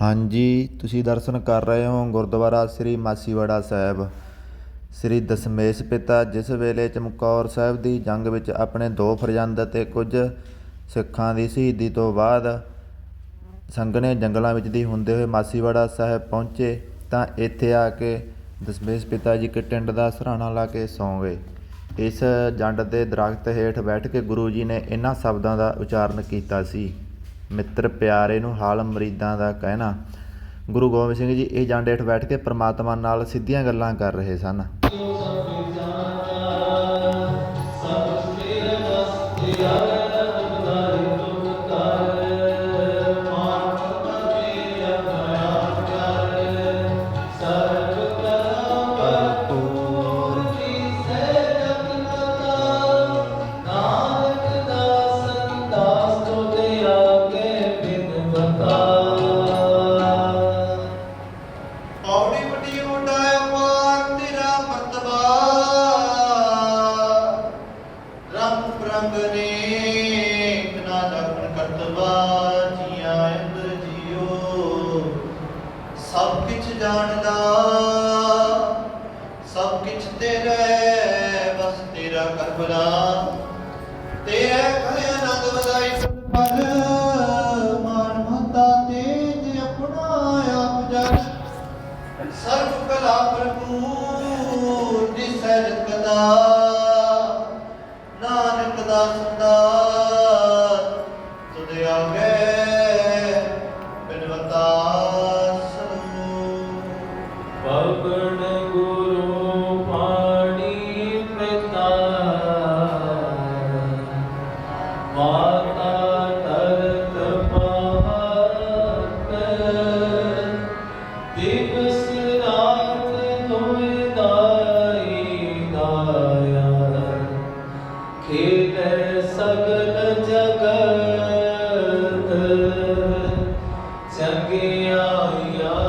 ਹਾਂਜੀ, ਤੁਸੀਂ ਦਰਸ਼ਨ ਕਰ ਰਹੇ ਹੋ ਗੁਰਦੁਆਰਾ ਸ੍ਰੀ ਮਾਸੀਵਾੜਾ ਸਾਹਿਬ। ਸ੍ਰੀ ਦਸ਼ਮੇਸ਼ ਪਿਤਾ ਜਿਸ ਵੇਲੇ ਚਮਕੌਰ ਸਾਹਿਬ ਦੀ ਜੰਗ ਵਿੱਚ ਆਪਣੇ ਦੋ ਫਰਜ਼ੰਦ ਅਤੇ ਕੁਝ ਸਿੱਖਾਂ ਦੀ ਸ਼ਹੀਦੀ ਤੋਂ ਬਾਅਦ ਸੰਘਣੇ ਜੰਗਲਾਂ ਵਿੱਚ ਦੀ ਹੁੰਦੇ ਹੋਏ ਮਾਸੀਵਾੜਾ ਸਾਹਿਬ ਪਹੁੰਚੇ, ਤਾਂ ਇੱਥੇ ਆ ਕੇ ਦਸ਼ਮੇਸ਼ ਪਿਤਾ ਜੀ ਕੇ ਟਿੰਡ ਦਾ ਸਰਾਣਾ ਲਾ ਕੇ ਸੌਂ ਗਏ। ਇਸ ਜੰਡ ਦੇ ਦਰਖਤ ਹੇਠ ਬੈਠ ਕੇ ਗੁਰੂ ਜੀ ਨੇ ਇਹਨਾਂ ਸ਼ਬਦਾਂ ਦਾ ਉਚਾਰਨ ਕੀਤਾ ਸੀ। ਮਿੱਤਰ ਪਿਆਰੇ ਨੂੰ ਹਾਲ ਮਰੀਦਾਂ ਦਾ ਕਹਿਣਾ। ਗੁਰੂ ਗੋਬਿੰਦ ਸਿੰਘ ਜੀ, ਇਹ ਜੰਡ ਹੇਠ ਬੈਠ ਕੇ ਪ੍ਰਮਾਤਮਾ ਨਾਲ ਸਿੱਧੀਆਂ ਗੱਲਾਂ ਕਰ ਰਹੇ ਸਨ। ਜਾਣਦਾ ਸਭ ਕਿਛ ਤੇਰੇ ਬਸ ਤੇਰਾ ਕਰਬਲਾ। ਕਲਾ ਪ੍ਰਭੂ ਦਿਸੈ ਕਦਾ ਨਾਨਕ ਦਾ ਸੰਦਾਸ ਤੁਧ ਆਗੇ ਬਿਨਵਤਾ ਜਗਤ ਚੰਗਿਆਈਆਂ